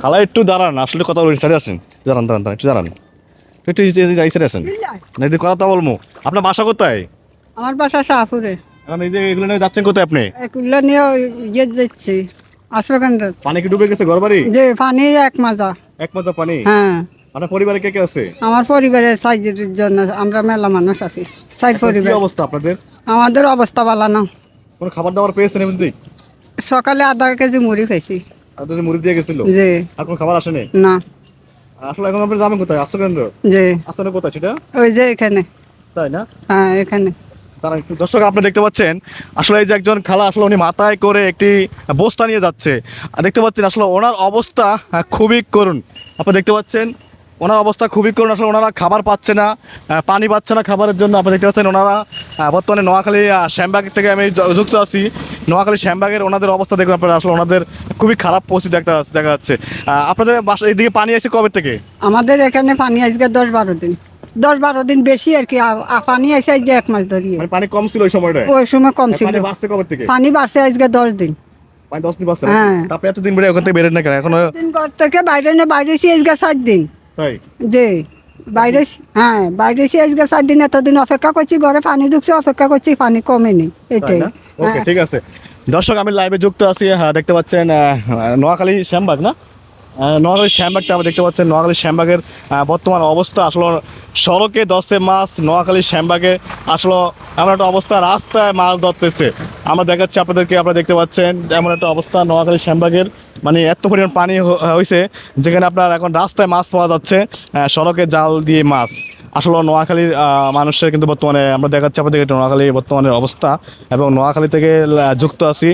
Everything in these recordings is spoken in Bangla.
খালা একটু দাঁড়ান আসলে কথা বলি সাইডে আসেন। দাঁড়ান দাঁড়ান দাঁড়ান একটু দাঁড়ান। একটু এই সাইডে আসেন। না যদি কথা বলব আপনার বাসা কোথায়? আমার বাসা শাহপুরে। এখন এই যে এগুলো নিয়ে যাচ্ছেন কোথায় আপনি? এগুলো নিয়ে ইয়ে যাচ্ছি পানি কি ডুবে গেছে ঘর বাড়ি যে পানি এক মাজা। এক মজা পানি? হ্যাঁ। আপনার পরিবারে কে কে আছে? আমার পরিবারের সাইজের জন্য আমরা মেলা মানুষ আছি। সাইড কি অবস্থা আপনাদের? আমাদের অবস্থা ভালো না। কোনো খাবার দাবার পেয়েছেন এমনি সকালে আধা কেজি মুড়ি খাইছি। আপনাদের মুড়ি দিয়ে গেছিল? যে আর কোনো খাবার আসেনি? না। আসলে এখন আপনি যাবেন কোথায়? আশ্রকেন্দ্র যে আসলে কোথায় সেটা? ওই যে এখানে। তাই না? হ্যাঁ এখানে। তারা একটু দর্শক আপনি দেখতে পাচ্ছেন আসলে এই যে একজন খালা আসলে উনি মাথায় করে একটি বস্তা নিয়ে যাচ্ছে। আর দেখতে পাচ্ছেন আসলে ওনার অবস্থা খুবই করুণ। আপনি দেখতে পাচ্ছেন ওনার অবস্থা খুবই করুণ। আসলে ওনারা খাবার পাচ্ছে না পানি পাচ্ছে না খাবারের জন্য। আপনি দেখতে পাচ্ছেন ওনারা বর্তমানে নোয়াখালী শ্যামবাগ থেকে আমি যুক্ত আছি। নোয়াখালী শ্যামবাগের ওনাদের অবস্থা দেখুন আপনারা আসলে ওনাদের খুবই খারাপ পরিস্থিতি দেখা দেখা যাচ্ছে। আপনাদের বাসা এইদিকে পানি আসছে কবে থেকে? আমাদের এখানে পানি আজকে দশ বারো দিন। দশ বারো দিন বেশি আর কি পানি আসে আজকে এক মাস ধরিয়ে মানে পানি কম ছিল ওই সময়টায়? ওই সময় কম ছিল। পানি বাড়ছে আজকে দশ দিন। দশ দিন বাঁচছে হ্যাঁ। তারপরে এতদিন বেড়ে ওখান থেকে বেরোন না কেন? এখনও দিন ঘর থেকে বাইরে না বাইরে এসে আজকে সাত দিন। যে বাইরে হ্যাঁ বাইরে এসে আজকে সাত দিন এতদিন অপেক্ষা করছি ঘরে পানি ঢুকছে অপেক্ষা করছি পানি কমেনি এটাই। ওকে হ্যাঁ। ঠিক আছে। দর্শক আমি লাইভে যুক্ত আছি হ্যাঁ দেখতে পাচ্ছেন নোয়াখালী শ্যামবাগ না? নোয়াখালী শ্যামবাগটা আপনি দেখতে পাচ্ছেন নোয়াখালী শ্যামবাগের বর্তমান অবস্থা আসলে সড়কে দশে মাছ নোয়াখালী শ্যামবাগে আসলে এমন একটা অবস্থা রাস্তায় মাছ ধরতেছে। আমরা দেখাচ্ছি আপনাদেরকে আপনারা দেখতে পাচ্ছেন এমন একটা অবস্থা নোয়াখালী শ্যামবাগের মানে এত পরিমাণ পানি হয়েছে যেখানে আপনার এখন রাস্তায় মাছ পাওয়া যাচ্ছে সড়কে জাল দিয়ে মাছ। আসলে নোয়াখালীর মানুষের কিন্তু বর্তমানে, আমরা দেখাচ্ছি আপনাদের নোয়াখালী বর্তমানে অবস্থা, এবং নোয়াখালী থেকে যুক্ত আছি।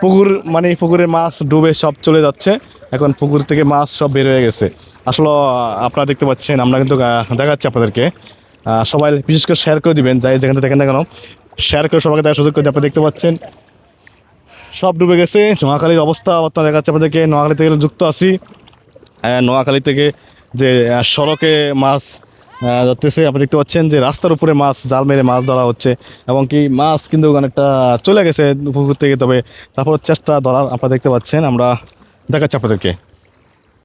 পুকুর মানে পুকুরের মাছ ডুবে সব চলে যাচ্ছে, এখন পুকুর থেকে মাছ সব বের হয়ে গেছে। আসলে আপনারা দেখতে পাচ্ছেন, আমরা কিন্তু দেখাচ্ছি আপনাদেরকে। সবাই বিশেষ করে শেয়ার করে দিবেন, যাই যেখানে দেখেন না কেন। শেয়ার করে সবাইকে দেখার সুযোগ করে। আপনারা দেখতে পাচ্ছেন। সব ডুবে গেছে। নোয়াখালীর অবস্থা আপনার দেখাচ্ছে আপনাদেরকে। নোয়াখালী থেকে যুক্ত আছি। নোয়াখালী থেকে যে সড়কে মাছ ধরতেছে, আপনি দেখতে পাচ্ছেন যে রাস্তার উপরে মাছ, জাল মেরে মাছ ধরা হচ্ছে এবং কি মাছ কিন্তু অনেকটা চলে গেছে পুকুর থেকে। তবে তারপর চেষ্টা ধরার আপনারা দেখতে পাচ্ছেন, আমরা দেখাচ্ছি আপনাদেরকে।